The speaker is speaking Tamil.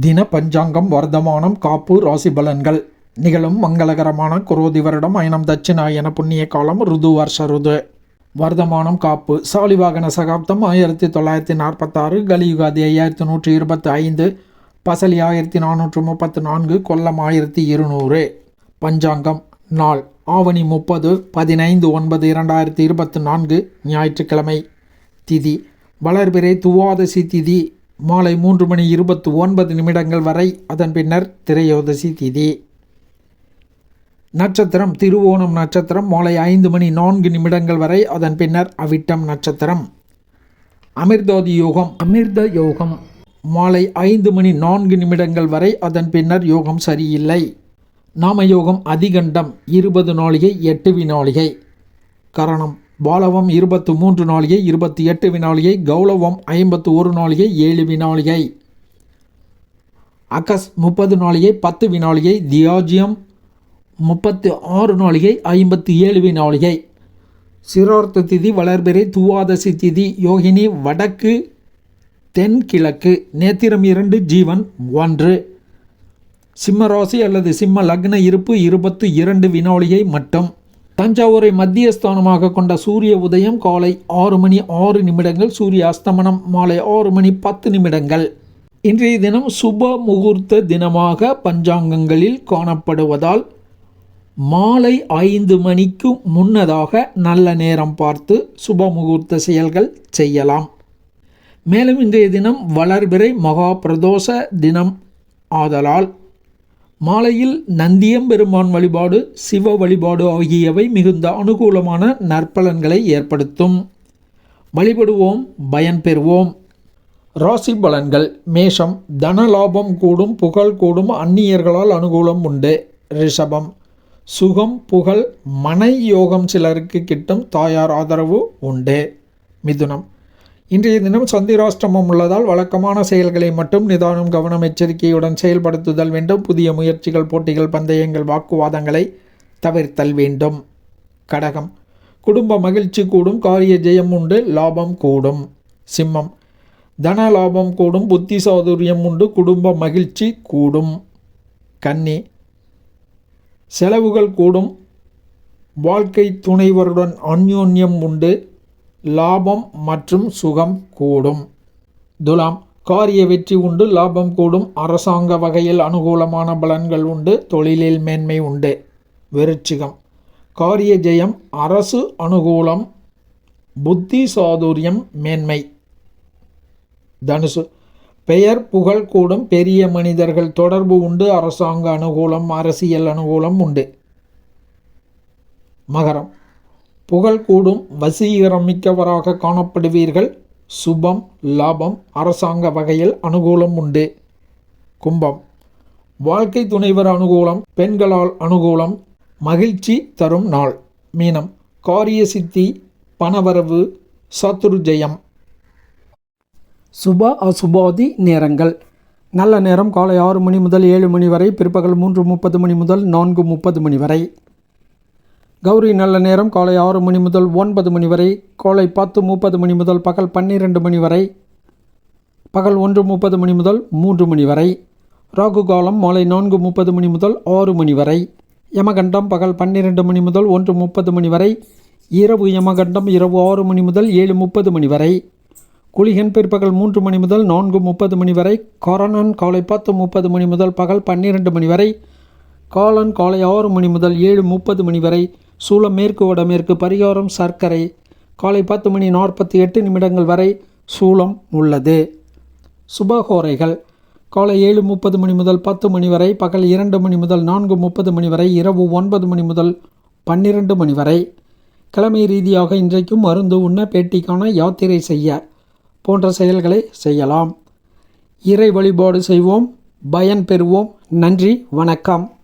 தின பஞ்சாங்கம் வர்த்தமானம் காப்பு ராசி பலன்கள். நிகழும் மங்களகரமான குரோதி வருடம் அயனம் தட்சிணாயன புண்ணிய காலம் ருது வருஷ ருது. வர்த்தமானம் காப்பு. சாலிவாகன சகாப்தம் ஆயிரத்தி தொள்ளாயிரத்தி நாற்பத்தாறு. கலியுகாதி ஐயாயிரத்தி நூற்றி இருபத்தி ஐந்து. பசலி ஆயிரத்தி நானூற்று முப்பத்து நான்கு. கொல்லம் ஆயிரத்தி இருநூறு. பஞ்சாங்கம் நாள். ஆவணி முப்பது பதினைந்து ஒன்பது இரண்டாயிரத்தி இருபத்தி நான்கு ஞாயிற்றுக்கிழமை. திதி. வளர்பிறை துவாதசி திதி. மாலை மூன்று மணி இருபத்து ஒன்பது நிமிடங்கள் வரை அதன் பின்னர் திரையோதசி திதி. நட்சத்திரம் திருவோணம் நட்சத்திரம் மாலை ஐந்து மணி நான்கு நிமிடங்கள் வரை அதன் பின்னர் அவிட்டம் நட்சத்திரம். அமிர்தோதி யோகம். அமிர்த யோகம். மாலை ஐந்து மணி நான்கு நிமிடங்கள் வரை அதன் பின்னர் யோகம் சரியில்லை. நாம யோகம் அதிகண்டம் இருபது நாளிகை எட்டு வினாளிகை கரணம் பாலவம் இருபத்து மூன்று நாளிகை இருபத்தி எட்டு வினாளிகை கௌலவம் ஐம்பத்து ஒரு நாளிகை ஏழு வினாளிகை அகஸ் முப்பது நாளிகை பத்து வினாளிகை தியாஜியம் முப்பத்து ஆறு நாளிகை ஐம்பத்தி ஏழு வினாளிகை சிரார்த்த திதி வளர்பிறை துவாதசி திதி யோகினி வடக்கு தென்கிழக்கு நேத்திரம் இரண்டு ஜீவன் ஒன்று. சிம்ம ராசி அல்லது சிம்ம லக்ன இருப்பு இருபத்து இரண்டு வினாளிகை மட்டும். தஞ்சாவூரை மத்திய ஸ்தானமாக கொண்ட சூரிய உதயம் காலை ஆறு மணி ஆறு நிமிடங்கள் சூரிய அஸ்தமனம் மாலை ஆறு மணி பத்து நிமிடங்கள். இன்றைய தினம் சுப முகூர்த்த தினமாக பஞ்சாங்கங்களில் காணப்படுவதால் மாலை ஐந்து மணிக்கு முன்னதாக நல்ல நேரம் பார்த்து சுப முகூர்த்த செயல்கள் செய்யலாம். மேலும் இன்றைய தினம் வளர்பிறை மகா பிரதோஷ தினம் ஆதலால் மாலையில் நந்தியம்பெருமான் வழிபாடு சிவ வழிபாடு ஆகியவை மிகுந்த அனுகூலமான நற்பலன்களை ஏற்படுத்தும். வழிபடுவோம் பயன் பெறுவோம். ராசி பலன்கள். மேஷம். தன லாபம் கூடும் புகழ் கூடும் அந்நியர்களால் அனுகூலம் உண்டு. ரிஷபம். சுகம் புகழ் மனை யோகம் சிலருக்கு கிட்டும் தாயார் ஆதரவு உண்டு. மிதுனம். இன்றைய தினம் சந்திராஷ்டமம் உள்ளதால் வழக்கமான செயல்களை மட்டும் நிதானம் கவனம் எச்சரிக்கையுடன் செயல்படுத்துதல் வேண்டும். புதிய முயற்சிகள் போட்டிகள் பந்தயங்கள் வாக்குவாதங்களை தவிர்த்தல் வேண்டும். கடகம். குடும்ப மகிழ்ச்சி கூடும் காரிய ஜெயம் உண்டு லாபம் கூடும். சிம்மம். தன லாபம் கூடும் புத்தி சௌதரியம் உண்டு குடும்ப மகிழ்ச்சி கூடும். கன்னி. செலவுகள் கூடும் வாழ்க்கை துணைவருடன் அந்யோன்யம் உண்டு லாபம் மற்றும் சுகம் கூடும். துலாம் காரிய வெற்றி உண்டு லாபம் கூடும். அரசாங்க வகையில் அனுகூலமான பலன்கள் உண்டு தொழிலில் மேன்மை உண்டு. விருச்சிகம் காரிய ஜெயம் அரசு அனுகூலம் புத்தி சாதுரியம் மேன்மை. தனுசு பெயர் புகழ் கூடும் பெரிய மனிதர்கள் தொடர்பு உண்டு அரசாங்க அனுகூலம் அரசியல் அனுகூலம் உண்டு. மகரம் புகழ் கூடும் வசீகரம் மிக்கவராக காணப்படுவீர்கள். சுபம் லாபம் அரசாங்க வகையில் அனுகூலம் உண்டு. கும்பம். வாழ்க்கை துணைவர் அனுகூலம் பெண்களால் அனுகூலம் மகிழ்ச்சி தரும் நாள். மீனம். காரிய சித்தி பணவரவு சத்துருஜயம் சுப அசுபாதி நேரங்கள். நல்ல நேரம் காலை ஆறு மணி முதல் ஏழு மணி வரை பிற்பகல் மூன்று முப்பது மணி முதல் நான்கு முப்பது மணி வரை. கௌரி நல்ல நேரம் காலை ஆறு மணி முதல் ஒன்பது மணி வரை காலை பத்து முப்பது மணி முதல் பகல் பன்னிரெண்டு மணி வரை பகல் ஒன்று முப்பது மணி முதல் மூன்று மணி வரை ராகு காலம் மாலை நான்கு முப்பது மணி முதல் ஆறு மணி வரை யமகண்டம் பகல் பன்னிரெண்டு மணி முதல் ஒன்று முப்பது மணி வரை இரவு யமகண்டம் இரவு ஆறு மணி முதல் ஏழு முப்பது மணி வரை குளிகன் பிற்பகல் மூன்று மணி முதல் நான்கு முப்பது மணி வரை கொரோனான் காலை பத்து முப்பது மணி முதல் பகல் பன்னிரெண்டு மணி வரை காலன் காலை ஆறு மணி முதல் ஏழு முப்பது மணி வரை சூளம் மேற்கு வடமேற்கு பரிகாரம் சர்க்கரை. காலை பத்து மணி நாற்பத்தி எட்டு நிமிடங்கள் வரை சூளம் உள்ளது. சுபகோரைகள். காலை ஏழு முப்பது மணி முதல் பத்து மணி வரை பகல் இரண்டு மணி முதல் நான்கு முப்பது மணி வரை இரவு ஒன்பது மணி முதல் பன்னிரண்டு மணி வரை. கிழமை ரீதியாக இன்றைக்கும் மருந்து உண்ண பேட்டிக்கான யாத்திரை செய்ய போன்ற செயல்களை செய்யலாம். இறை வழிபாடு செய்வோம். பயன் பெறுவோம். நன்றி. வணக்கம்.